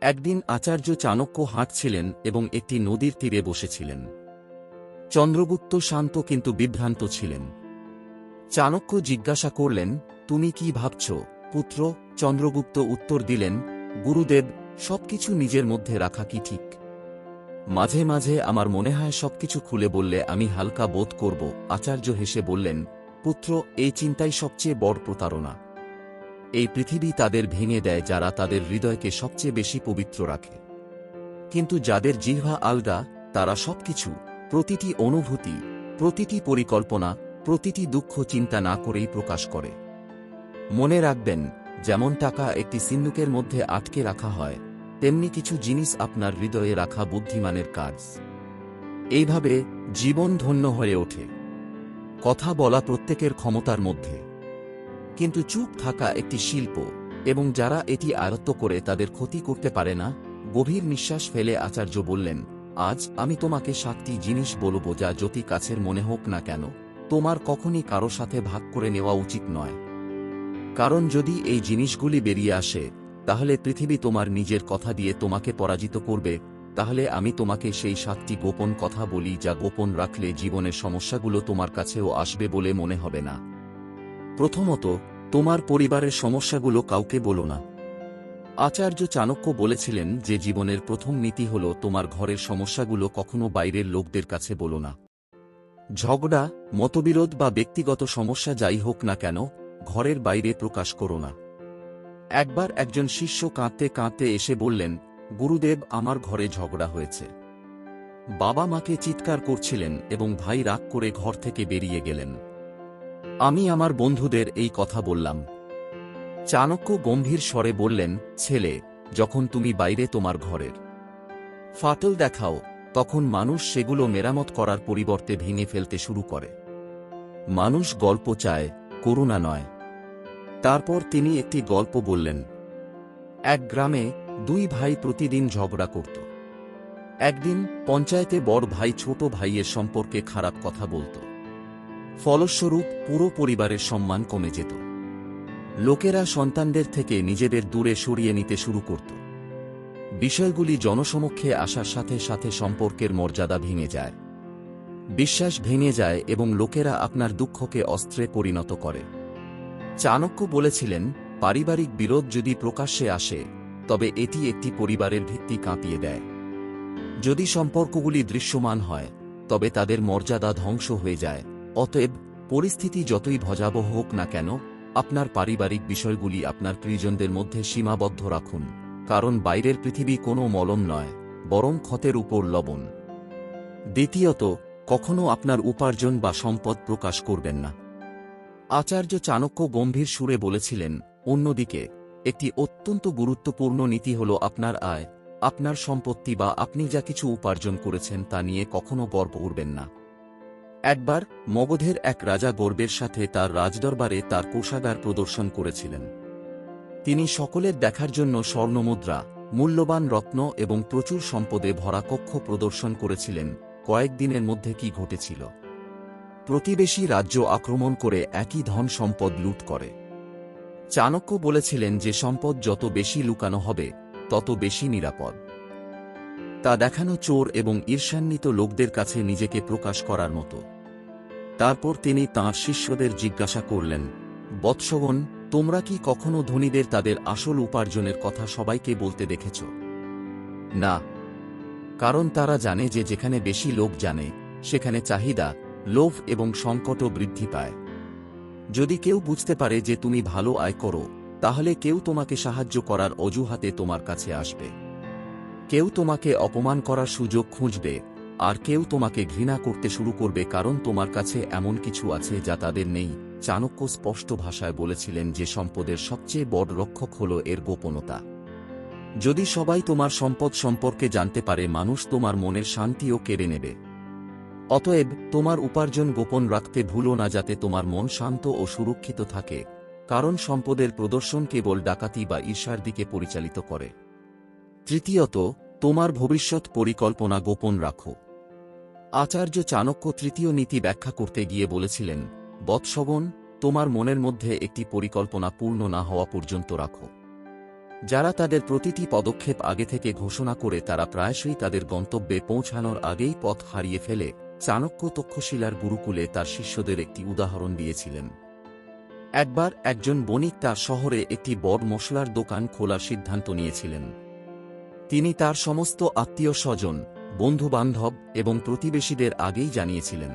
একদিন আচার্য চাণক্য হাঁটছিলেন এবং একটি নদীর তীরে বসেছিলেন। চন্দ্রগুপ্ত শান্ত কিন্তু বিভ্রান্ত ছিলেন। চাণক্য জিজ্ঞাসা করলেন, তুমি কি ভাবছ, পুত্র? চন্দ্রগুপ্ত উত্তর দিলেন, গুরুদেব, সবকিছু নিজের মধ্যে রাখা কি ঠিক? মাঝে মাঝে আমার মনে হয় সবকিছু খুলে বললে আমি হালকা বোধ করব, আচার্য হেসে বললেন, পুত্র, এই চিন্তাই সবচেয়ে বড় প্রতারণা। এই পৃথিবী তাদের ভেঙে দেয় যারা তাদের হৃদয়কে সবচেয়ে বেশি পবিত্র রাখে। কিন্তু যাদের জিহ্বা আলগা, তারা সবকিছু, প্রতিটি অনুভূতি, প্রতিটি পরিকল্পনা, প্রতিটি দুঃখ চিন্তা না করেই প্রকাশ করে। মনে রাখবেন, যেমন টাকা একটি সিন্ধুকের মধ্যে আটকে রাখা হয়, তেমনি কিছু জিনিস আপনার হৃদয়ে রাখা বুদ্ধিমানের কাজ। এইভাবে জীবন ধন্য হয়ে ওঠে। কথা বলা প্রত্যেকের ক্ষমতার মধ্যে। কিন্তু চুপ থাকা একটি শিল্প, এবং যারা এটি আয়ত্ত করে তাদের ক্ষতি করতে পারে না, গভীর নিঃশ্বাস ফেলে আচার্য বললেন, আজ আমি তোমাকে সাতটি জিনিস বলব যা যতি কাছের মনে হোক না কেন, তোমার কখনই কারও সাথে ভাগ করে নেওয়া উচিত নয়। কারণ যদি এই জিনিসগুলি বেরিয়ে আসে, তাহলে পৃথিবী তোমার নিজের কথা দিয়ে তোমাকে পরাজিত করবে, তাহলে আমি তোমাকে সেই সাতটি গোপন কথা বলি যা গোপন রাখলে জীবনের সমস্যাগুলো তোমার কাছেও আসবে বলে মনে হবে না। প্রথমত, তোমার পরিবারের সমস্যাগুলো কাউকে বলো না। আচার্য চাণক্য বলেছিলেন যে জীবনের প্রথম নীতি হল তোমার ঘরের সমস্যাগুলো কখনো বাইরের লোকদের কাছে বলো না। ঝগড়া, মতবিরোধ বা ব্যক্তিগত সমস্যা যাই হোক না কেন, ঘরের বাইরে প্রকাশ করো না। একবার একজন শিষ্য কাঁদতে কাঁদতে এসে বললেন, গুরুদেব, আমার ঘরে ঝগড়া হয়েছে। বাবা মাকে চিৎকার করছিলেন এবং ভাই রাগ করে ঘর থেকে বেরিয়ে গেলেন। আমি আমার বন্ধুদের এই কথা বললাম। চাণক্য গম্ভীর স্বরে বললেন, ছেলে, যখন তুমি বাইরে তোমার ঘরের ফাটল দেখাও, তখন মানুষ সেগুলো মেরামত করার পরিবর্তে ভেঙে ফেলতে শুরু করে। মানুষ গল্প চায়, করুণা নয়। তারপর তিনি একটি গল্প বললেন। এক গ্রামে দুই ভাই প্রতিদিন ঝগড়া করত। একদিন পঞ্চায়েতে বড় ভাই ছোট ভাইয়ের সম্পর্কে খারাপ কথা বলত। ফলস্বরূপ পুরো পরিবারের সম্মান কমে যেত। লোকেরা সন্তানদের থেকে নিজেদের দূরে সরিয়ে নিতে শুরু করত। বিষয়গুলি জনসমক্ষে আসার সাথে সাথে সম্পর্কের মর্যাদা ভেঙে যায়। বিশ্বাস ভেঙে যায় এবং লোকেরা আপনার দুঃখকে অস্ত্রে পরিণত করে। চাণক্য বলেছিলেন, পারিবারিক বিরোধ যদি প্রকাশ্যে আসে, তবে এটি একটি পরিবারের ভিত্তি কাঁপিয়ে দেয়। যদি সম্পর্কগুলি দৃশ্যমান হয়, তবে তাদের মর্যাদা ধ্বংস হয়ে যায়। অতএব পরিস্থিতি যতই ভজাবহ হোক না কেন, আপনার পারিবারিক বিষয়গুলি আপনার প্রিয়জনদের মধ্যে সীমাবদ্ধ রাখুন, কারণ বাইরের পৃথিবী কোনো মলম নয়, বরং ক্ষতের উপর লবণ। দ্বিতীয়ত কখনও আপনার উপার্জন বা সম্পদ প্রকাশ করবেন না। আচার্য চাণক্য গম্ভীর সুরে বলেছিলেন, অন্যদিকে, একটি অত্যন্ত গুরুত্বপূর্ণ নীতি হল আপনার আয়, আপনার সম্পত্তি বা আপনি যা কিছু উপার্জন করেছেন তা নিয়ে কখনো গর্ব উঠবেন না। একবার মগধের এক রাজা গর্বের সাথে তার রাজদরবারে তার কোষাগার প্রদর্শন করেছিলেন। তিনি সকলের দেখার জন্য স্বর্ণমুদ্রা, মূল্যবান রত্ন এবং প্রচুর সম্পদে ভরা কক্ষ প্রদর্শন করেছিলেন কয়েকদিনের মধ্যে কি ঘটেছিল। প্রতিবেশী রাজ্য আক্রমণ করে একই ধন সম্পদ লুট করে। চাণক্য বলেছিলেন যে সম্পদ যত বেশি লুকানো হবে, তত বেশি নিরাপদ। তা দেখানো চোর এবং ঈর্ষান্বিত লোকদের কাছে নিজেকে প্রকাশ করার মতো। তারপর তিনি তাঁর শিষ্যদের জিজ্ঞাসা করলেন, বৎসগণ, তোমরা কি কখনো ধনীদের তাদের আসল উপার্জনের কথা সবাইকে বলতে দেখেছ? না, কারণ তারা জানে যে যেখানে বেশি লোক জানে, সেখানে চাহিদা, লোভ এবং সংকটও বৃদ্ধি পায়। যদি কেউ বুঝতে পারে যে তুমি ভালো আয় করো, তাহলে কেউ তোমাকে সাহায্য করার অজুহাতে তোমার কাছে আসবে। কেউ তোমাকে অপমান করার সুযোগ খুঁজবে, আর কেউ তোমাকে ঘৃণা করতে শুরু করবে কারণ তোমার কাছে এমন কিছু আছে যা তাদের নেই। চাণক্য স্পষ্ট ভাষায় বলেছিলেন যে সম্পদের সবচেয়ে বড় রক্ষক হল এর গোপনতা। যদি সবাই তোমার সম্পদ সম্পর্কে জানতে পারে, মানুষ তোমার মনের শান্তিও কেড়ে নেবে। অতএব, তোমার উপার্জন গোপন রাখতে ভুলো না যাতে তোমার মন শান্ত ও সুরক্ষিত থাকে, কারণ সম্পদের প্রদর্শন কেবল ডাকাতি বা ঈর্ষার দিকে পরিচালিত করে। তৃতীয়ত তোমার ভবিষ্যৎ পরিকল্পনা গোপন রাখো। আচার্য চাণক্য তৃতীয় নীতি ব্যাখ্যা করতে গিয়ে বলেছিলেন, বৎসবন, তোমার মনের মধ্যে একটি পরিকল্পনা পূর্ণ না হওয়া পর্যন্ত রাখো। যারা তাদের প্রতিটি পদক্ষেপ আগে থেকে ঘোষণা করে তারা প্রায়শই তাদের গন্তব্যে পৌঁছানোর আগেই পথ হারিয়ে ফেলে চাণক্য তক্ষশিলার গুরুকুলে তার শিষ্যদের একটি উদাহরণ দিয়েছিলেন। একবার একজন বণিক তার শহরে একটি বড় মশলার দোকান খোলার সিদ্ধান্ত নিয়েছিলেন। তিনি তার সমস্ত আত্মীয় স্বজন, বন্ধুবান্ধব এবং প্রতিবেশীদের আগেই জানিয়েছিলেন।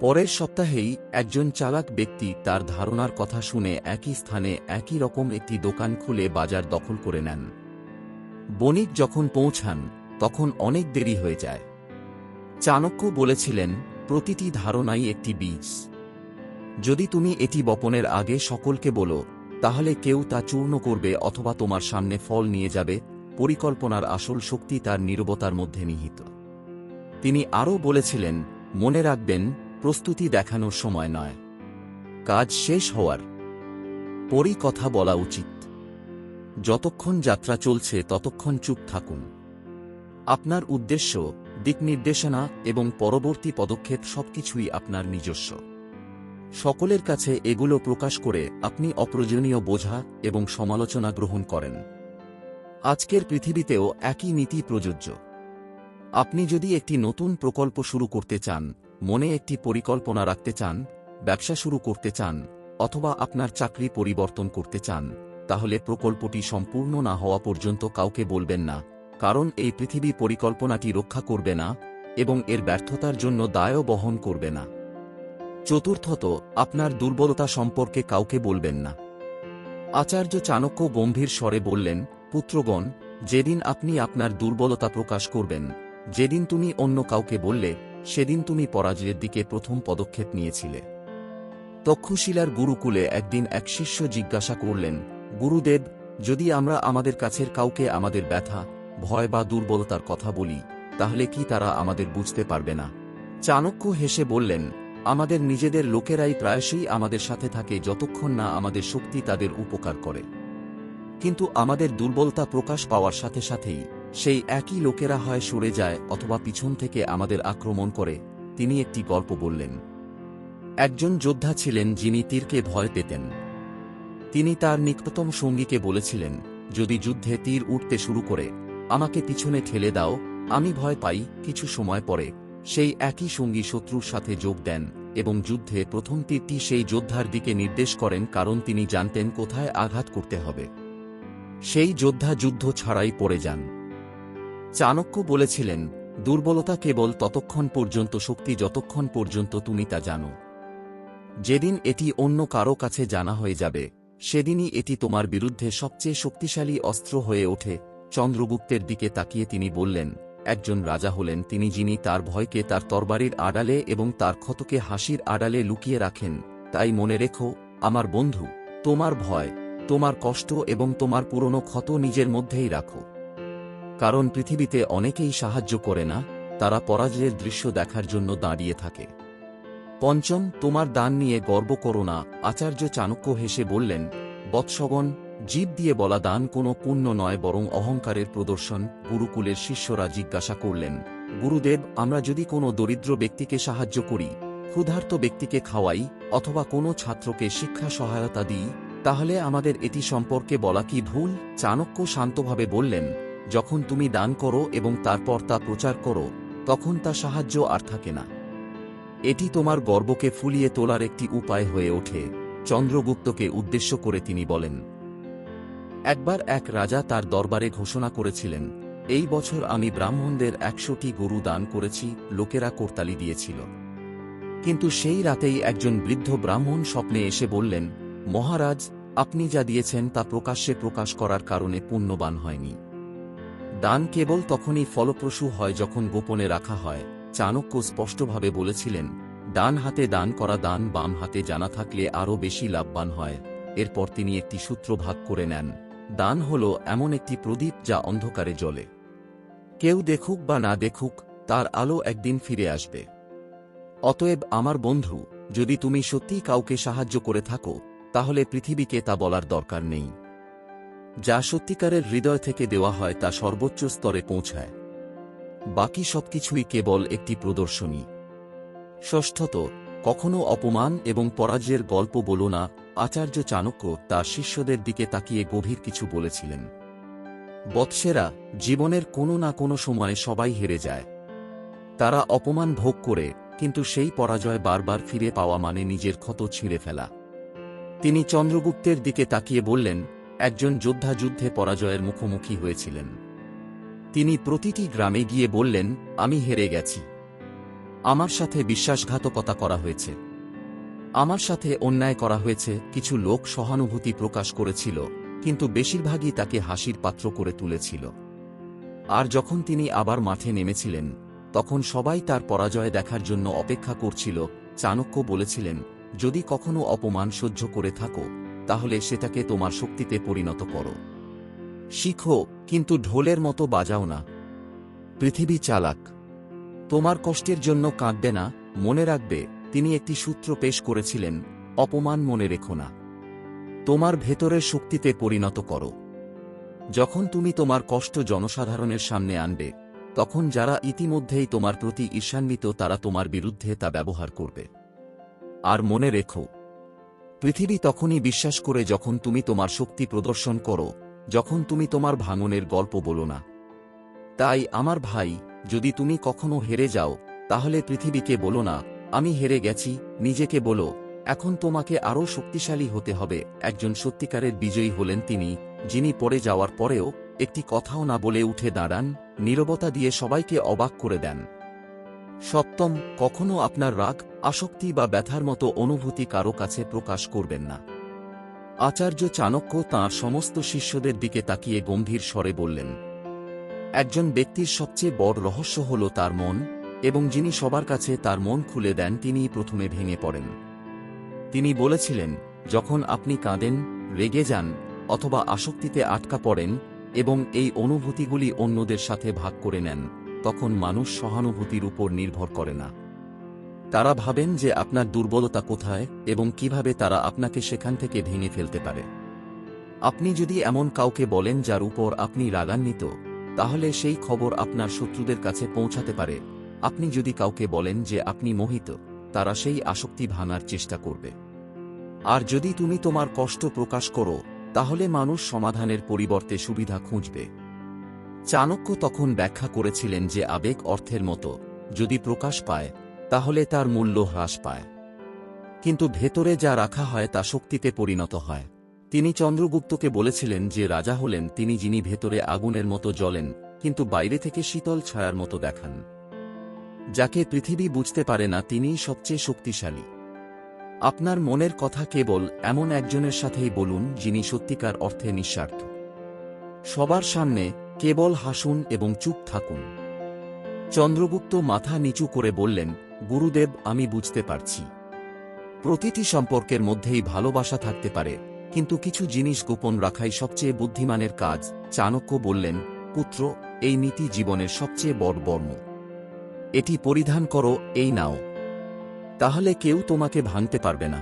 পরের সপ্তাহেই একজন চালাক ব্যক্তি তার ধারণার কথা শুনে একই স্থানে একই রকম একটি দোকান খুলে বাজার দখল করে নেন। বণিক যখন পৌঁছান, তখন অনেক দেরি হয়ে যায়। চাণক্য বলেছিলেন, প্রতিটি ধারণাই একটি বীজ। যদি তুমি এটি বপনের আগে সকলকে বলো, তাহলে কেউ তা চূর্ণ করবে অথবা তোমার সামনে ফল নিয়ে যাবে পরিকল্পনার আসল শক্তি তার নীরবতার মধ্যে নিহিত। তিনি আরও বলেছিলেন, মনে রাখবেন, প্রস্তুতি দেখানোর সময় নয়। কাজ শেষ হওয়ার পরই কথা বলা উচিত। যতক্ষণ যাত্রা চলছে, ততক্ষণ চুপ থাকুন। আপনার উদ্দেশ্য দিকনির্দেশনা এবং পরবর্তী পদক্ষেপ সবকিছুই আপনার নিজস্ব। সকলের কাছে এগুলো প্রকাশ করে আপনি অপ্রয়োজনীয় বোঝা এবং সমালোচনা গ্রহণ করেন। আজকের পৃথিবীতেও একই নীতি প্রযোজ্য। আপনি যদি একটি নতুন প্রকল্প শুরু করতে চান, মনে একটি পরিকল্পনা রাখতে চান, ব্যবসা শুরু করতে চান, অথবা আপনার চাকরি পরিবর্তন করতে চান, তাহলে প্রকল্পটি সম্পূর্ণ না হওয়া পর্যন্ত কাউকে বলবেন না, কারণ এই পৃথিবী পরিকল্পনাটি রক্ষা করবে না, এবং এর ব্যর্থতার জন্য দায়ও বহন করবে না। চতুর্থত, আপনার দুর্বলতা সম্পর্কে কাউকে বলবেন না। আচার্য চাণক্য গম্ভীর স্বরে বললেন পুত্রগণ, যেদিন আপনি আপনার দুর্বলতা প্রকাশ করবেন, যেদিন তুমি অন্য কাউকে বললে, সেদিন তুমি পরাজয়ের দিকে প্রথম পদক্ষেপ নিয়েছিলে। তক্ষশিলার গুরুকুলে একদিন এক শিষ্য জিজ্ঞাসা করলেন, গুরুদেব, যদি আমরা আমাদের কাছের কাউকে আমাদের ব্যথা, ভয় বা দুর্বলতার কথা বলি, তাহলে কি তারা আমাদের বুঝতে পারবে না? চাণক্য হেসে বললেন, আমাদের নিজেদের লোকেরাই প্রায়শই আমাদের সাথে থাকে যতক্ষণ না আমাদের শক্তি তাদের উপকার করে। কিন্তু আমাদের দুর্বলতা প্রকাশ পাওয়ার সাথে সাথেই সেই একই লোকেরা হয় সরে যায় অথবা পিছন থেকে আমাদের আক্রমণ করে, তিনি একটি গল্প বললেন। একজন যোদ্ধা ছিলেন যিনি তীরকে ভয় পেতেন। তিনি তার নিকটতম সঙ্গীকে বলেছিলেন, যদি যুদ্ধে তীর উঠতে শুরু করে, আমাকে পিছনে ঠেলে দাও, আমি ভয় পাই, কিছু সময় পরে। সেই একই সঙ্গী শত্রুর সাথে যোগ দেন এবং যুদ্ধে প্রথম তীরটি সেই যোদ্ধার দিকে নির্দেশ করেন কারণ তিনি জানতেন কোথায় আঘাত করতে হবে। সেই যোদ্ধা যুদ্ধ ছাড়াই পড়ে যান। চাণক্য বলেছিলেন, দুর্বলতা কেবল ততক্ষণ পর্যন্ত শক্তি যতক্ষণ পর্যন্ত তুমি তা জানো। যেদিন এটি অন্য কারও কাছে জানা হয়ে যাবে, সেদিনই এটি তোমার বিরুদ্ধে সবচেয়ে শক্তিশালী অস্ত্র হয়ে ওঠে। চন্দ্রগুপ্তের দিকে তাকিয়ে তিনি বললেন, একজন রাজা হলেন তিনি যিনি তার ভয়কে তার তরবারির আড়ালে এবং তার ক্ষতকে হাসির আড়ালে লুকিয়ে রাখেন। তাই মনে রেখো, আমার বন্ধু, তোমার ভয় তোমার কষ্ট এবং তোমার পুরনো ক্ষত নিজের মধ্যেই রাখো। কারণ পৃথিবীতে অনেকেই সাহায্য করে না, তারা পরাজয়ের দৃশ্য দেখার জন্য দাঁড়িয়ে থাকে। পঞ্চম, তোমার দান নিয়ে গর্ব করো না, আচার্য চাণক্য হেসে বললেন, বৎসগণ, জীব দিয়ে বলা দান কোনো পুণ্য নয়, বরং অহংকারের প্রদর্শন, গুরুকুলের শিষ্যরা জিজ্ঞাসা করলেন। গুরুদেব, আমরা যদি কোনো দরিদ্র ব্যক্তিকে সাহায্য করি, ক্ষুধার্ত ব্যক্তিকে খাওয়াই, অথবা কোনো ছাত্রকে শিক্ষা সহায়তা দিই তাহলে আমাদের এটি সম্পর্কে বলা কি ভুল? চাণক্য শান্তভাবে বললেন, যখন তুমি দান করো এবং তারপর তা প্রচার করো, তখন তা সাহায্য আর থাকে না। এটি তোমার গর্বকে ফুলিয়ে তোলার একটি উপায় হয়ে ওঠে। চন্দ্রগুপ্তকে উদ্দেশ্য করে তিনি বলেন, একবার এক রাজা তার দরবারে ঘোষণা করেছিলেন, এই বছর আমি ব্রাহ্মণদের একশোটি গরু দান করেছি, লোকেরা কোরতালি দিয়েছিল। কিন্তু সেই রাতেই একজন বৃদ্ধ ব্রাহ্মণ স্বপ্নে এসে বললেন মহারাজ, আপনি যা দিয়েছেন তা প্রকাশ্যে প্রকাশ করার কারণে পুণ্যবান হয়নি। দান কেবল তখনই ফলপ্রসূ হয় যখন গোপনে রাখা হয়। চাণক্য স্পষ্টভাবে বলেছিলেন, ডান হাতে দান করা দান, বাম হাতে জানা থাকলে আরও বেশি লাভবান হয়। এরপর তিনি একটি সূত্র ভাগ করে নেন। দান হল এমন একটি প্রদীপ যা অন্ধকারে জ্বলে। কেউ দেখুক বা না দেখুক, তার আলো একদিন ফিরে আসবে। অতএব, আমার বন্ধু, যদি তুমি সত্যিই কাউকে সাহায্য করে থাকো তাহলে পৃথিবীকে তা বলার দরকার নেই। যা সত্যিকারের হৃদয় থেকে দেওয়া হয় তা সর্বোচ্চ স্তরে পৌঁছায়। বাকি সবকিছুই কেবল একটি প্রদর্শনী। ষষ্ঠত, কখনো অপমান এবং পরাজয়ের গল্প বলো না, আচার্য চাণক্য তার শিষ্যদের দিকে তাকিয়ে গভীর কিছু বলেছিলেন। বৎসেরা, জীবনের কোনো না কোনো সময়ে সবাই হেরে যায়। তারা অপমান ভোগ করে, কিন্তু সেই পরাজয় বারবার ফিরে পাওয়া মানে নিজের ক্ষত ছিঁড়ে ফেলা। তিনি চন্দ্রগুপ্তের দিকে তাকিয়ে বললেন, একজন যোদ্ধা যুদ্ধে পরাজয়ের মুখোমুখি হয়েছিলেন। তিনি প্রতিটি গ্রামে গিয়ে বললেন, আমি হেরে গেছি। আমার সাথে বিশ্বাসঘাতকতা করা হয়েছে। আমার সাথে অন্যায় করা হয়েছে। কিছু লোক সহানুভূতি প্রকাশ করেছিল, কিন্তু বেশিরভাগই তাকে হাসির পাত্র করে তুলেছিল। আর যখন তিনি আবার মাঠে নেমেছিলেন, তখন সবাই তার পরাজয় দেখার জন্য অপেক্ষা করছিল। চাণক্য বলেছিলেন যদি কখনো অপমান সহ্য করে থাকো, তাহলে সেটাকে তোমার শক্তিতে পরিণত করো। শিখো, কিন্তু ঢোলের মতো বাজাও না। পৃথিবী চালাক। তোমার কষ্টের জন্য কাঁদবে না, মনে রাখবে, তিনি একটি সূত্র পেশ করেছিলেন, অপমান মনে রেখো না। তোমার ভেতরের শক্তিতে পরিণত করো। যখন তুমি তোমার কষ্ট জনসাধারণের সামনে আনবে, তখন যারা ইতিমধ্যেই তোমার প্রতি ঈর্ষান্বিত তারা তোমার বিরুদ্ধে তা ব্যবহার করবে। আর মনে রেখো। পৃথিবী তখনই বিশ্বাস করে যখন তুমি তোমার শক্তি প্রদর্শন করো, যখন তুমি তোমার ভাঙনের গল্প বলো না। তাই, আমার ভাই, যদি তুমি কখনো হেরে যাও, তাহলে পৃথিবীকে বলো না, আমি হেরে গেছি, নিজেকে বলো, এখন তোমাকে আরও শক্তিশালী হতে হবে, একজন সত্যিকারের বিজয়ী হলেন তিনি, যিনি পড়ে যাওয়ার পরেও একটি কথাও না বলে উঠে দাঁড়ান, নীরবতা দিয়ে সবাইকে অবাক করে দেন। সপ্তম, কখনো আপনার রাগ, আসক্তি বা ব্যথার মতো অনুভূতি কারও কাছে প্রকাশ করবেন না। আচার্য চাণক্য তাঁর সমস্ত শিষ্যদের দিকে তাকিয়ে গম্ভীর স্বরে বললেন, একজন ব্যক্তির সবচেয়ে বড় রহস্য হল তার মন, এবং যিনি সবার কাছে তার মন খুলে দেন তিনিই প্রথমে ভেঙে পড়েন। তিনি বলেছিলেন, যখন আপনি কাঁদেন, রেগে যান, অথবা আসক্তিতে আটকা পড়েন, এবং এই অনুভূতিগুলি অন্যদের সাথে ভাগ করে নেন তখন মানুষ সহানুভূতির উপর নির্ভর করে না। তারা ভাবেন যে আপনার দুর্বলতা কোথায় এবং কীভাবে তারা আপনাকে সেখান থেকে ভেঙে ফেলতে পারে। আপনি যদি এমন কাউকে বলেন যার উপর আপনি রাগান্বিত, তাহলে সেই খবর আপনার শত্রুদের কাছে পৌঁছাতে পারে। আপনি যদি কাউকে বলেন যে আপনি মোহিত, তারা সেই আসক্তি ভাঙার চেষ্টা করবে। আর যদি তুমি তোমার কষ্ট প্রকাশ করো, তাহলে মানুষ সমাধানের পরিবর্তে সুবিধা খুঁজবে। চাণক্য তখন ব্যাখ্যা করেছিলেন যে আবেগ অর্থের মতো, যদি প্রকাশ পায়, তাহলে তার মূল্য হ্রাস পায়। কিন্তু ভেতরে যা রাখা হয় তা শক্তিতে পরিণত হয়। তিনি চন্দ্রগুপ্তকে বলেছিলেন যে রাজা হলেন তিনি যিনি ভেতরে আগুনের মতো জ্বলেন, কিন্তু বাইরে থেকে শীতল ছায়ার মতো দেখান। যাকে পৃথিবী বুঝতে পারে না, তিনিই সবচেয়ে শক্তিশালী। আপনার মনের কথা কেবল এমন একজনের সাথেই বলুন, যিনি সত্যিকার অর্থে নিঃস্বার্থ। সবার সামনে কেবল হাসুন এবং চুপ থাকুন। চন্দ্রগুপ্ত মাথা নিচু করে বললেন, গুরুদেব, আমি বুঝতে পারছি। প্রতিটি সম্পর্কের মধ্যেই ভালোবাসা থাকতে পারে, কিন্তু কিছু জিনিস গোপন রাখাই সবচেয়ে বুদ্ধিমানের কাজ। চাণক্য বললেন, পুত্র, এই নীতি জীবনের সবচেয়ে বড় বর্ম এটি পরিধান করো, এই নাও। তাহলে কেউ তোমাকে ভাঙতে পারবে না।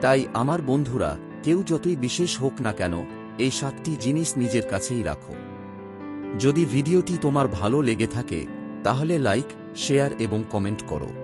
তাই আমার বন্ধুরা, কেউ যতই বিশেষ হোক না কেন, এই সাতটি জিনিস নিজের কাছেই রাখো। যদি ভিডিওটি তোমার ভালো লেগে থাকে তাহলে লাইক শেয়ার এবং কমেন্ট করো।